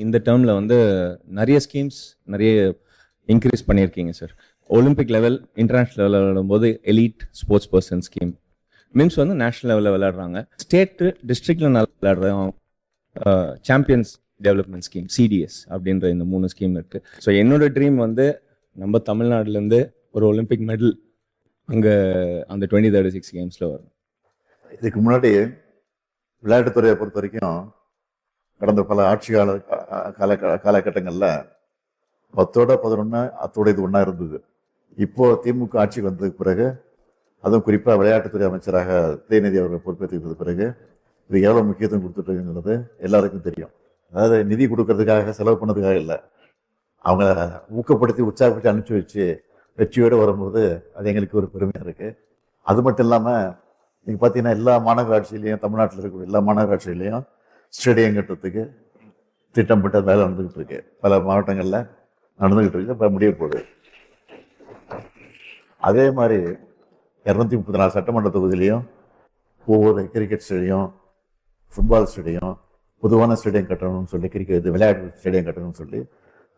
இந்த டேர்மில் வந்து நிறைய ஸ்கீம்ஸ் நிறைய இன்க்ரீஸ் பண்ணியிருக்கீங்க சார் ஒலிம்பிக் லெவல் இன்டர்நேஷ்னல் லெவலில் விளையாடும்போது எலீட் ஸ்போர்ட்ஸ் பர்சன் ஸ்கீம் மிம்ஸ் வந்து நேஷனல் லெவலில் விளையாடுறாங்க. ஸ்டேட்டு டிஸ்ட்ரிக்டில் நல்லா விளையாடுறோம் சாம்பியன்ஸ் டெவலப்மெண்ட் ஸ்கீம் சிடிஎஸ் அப்படின்ற இந்த மூணு ஸ்கீம் இருக்குது ஸோ என்னோட ட்ரீம் வந்து நம்ம தமிழ்நாடுலேருந்து ஒரு ஒலிம்பிக் மெடல் அங்கே அந்த டுவெண்ட்டி தேர்ட்டி சிக்ஸ் கேம்ஸில் வரும். இதுக்கு முன்னாடி விளையாட்டுத்துறையை பொறுத்த வரைக்கும் கடந்த பல ஆட்சி கால கால காலகட்டங்களில் பத்தோட பதினொன்று அத்தோட இது ஒன்றா இருந்தது. இப்போ திமுக ஆட்சிக்கு வந்ததுக்கு பிறகு அதுவும் குறிப்பாக விளையாட்டுத்துறை அமைச்சராக உதயநிதி அவர்கள் பொறுப்பேற்றுக்கிட்ட பிறகு இது எவ்வளோ முக்கியத்துவம் கொடுத்துட்ருக்குங்கிறது எல்லாருக்கும் தெரியும். அதாவது நிதி கொடுக்கறதுக்காக செலவு பண்ணதுக்காக இல்லை. அவங்க ஊக்கப்படுத்தி உற்சாகப்படுத்தி அனுப்பிச்சி வச்சு வெற்றியோடு வரும்போது அது எங்களுக்கு ஒரு பெருமையாக இருக்குது அது மட்டும் இல்லாமல் நீங்கள் பார்த்தீங்கன்னா எல்லா மாநகராட்சியிலையும் தமிழ்நாட்டில் இருக்கக்கூடிய எல்லா மாநகராட்சியிலையும் ஸ்டேடியம் கட்டுறதுக்கு திட்டமிட்ட வேலை நடந்துக்கிட்டு இருக்கு பல மாவட்டங்களில் நடந்துக்கிட்டு இருக்கு இப்போ முடிய போகுது. அதே மாதிரி இரநூத்தி முப்பத்தி நாலு சட்டமன்ற தொகுதியிலையும் ஒவ்வொரு கிரிக்கெட் ஸ்டேடியம் ஃபுட்பால் ஸ்டேடியம் பொதுவான ஸ்டேடியம் கட்டணும்னு சொல்லி கிரிக்கெட் விளையாட்டு ஸ்டேடியம் கட்டணும்னு சொல்லி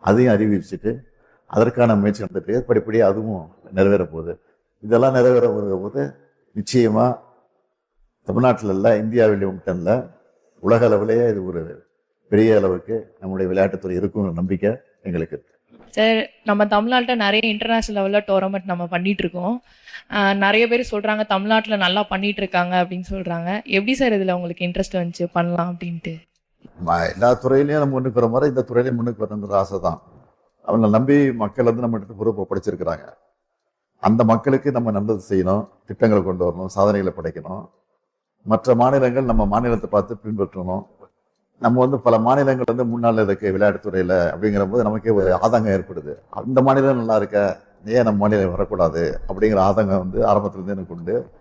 அதையும் அறிவிச்சுட்டு அதற்கான முயற்சி நடந்துட்டு படிப்படியாக அதுவும் நிறைவேற போகுது. இதெல்லாம் நிறைவேற போது நிச்சயமாக தமிழ்நாட்டில் இல்லை இந்தியாவிலே மட்டும் இல்லை உலக அளவிலேயே இது ஒரு பெரிய அளவுக்கு நம்முடைய விளையாட்டுத்துறை இருக்குங்கிற நம்பிக்கை எங்களுக்கு சார் நம்ம தமிழ்நாட்டில் நிறைய இன்டர்நேஷனல் லெவலில் டோர்னமெண்ட் நம்ம பண்ணிட்டு இருக்கோம். நிறைய பேர் சொல்றாங்க தமிழ்நாட்டில் நல்லா பண்ணிட்டு இருக்காங்க அப்படின்னு சொல்றாங்க. எப்படி சார் இதில் உங்களுக்கு இன்ட்ரெஸ்ட் வந்துச்சு? பண்ணலாம் அப்படின்ட்டு. எல்லா துறையிலையும் நம்ம முன்னுக்கு வர மாதிரி இந்த துறையிலையும் முன்னுக்கு வரணுங்கிற ஆசை தான். அவங்களை நம்பி மக்கள் வந்து நம்ம கிட்ட பொறுப்பை படைச்சிருக்கிறாங்க அந்த மக்களுக்கு நம்ம நல்லது செய்யணும் திட்டங்களை கொண்டு வரணும் சாதனைகளை படைக்கணும். மற்ற மாநிலங்கள் நம்ம மாநிலத்தை பார்த்து பின்பற்றணும். நம்ம வந்து பல மாநிலங்கள் வந்து முன்னாள் இருக்கு விளையாட்டுத்துறையில அப்படிங்கிற போது நமக்கே ஒரு ஆதங்கம் ஏற்படுது. அந்த மாநிலம் நல்லா இருக்க ஏன் நம்ம மாநிலம் வரக்கூடாது அப்படிங்கிற ஆதங்கம் வந்து ஆரம்பத்துலேருந்து எனக்கு உண்டு.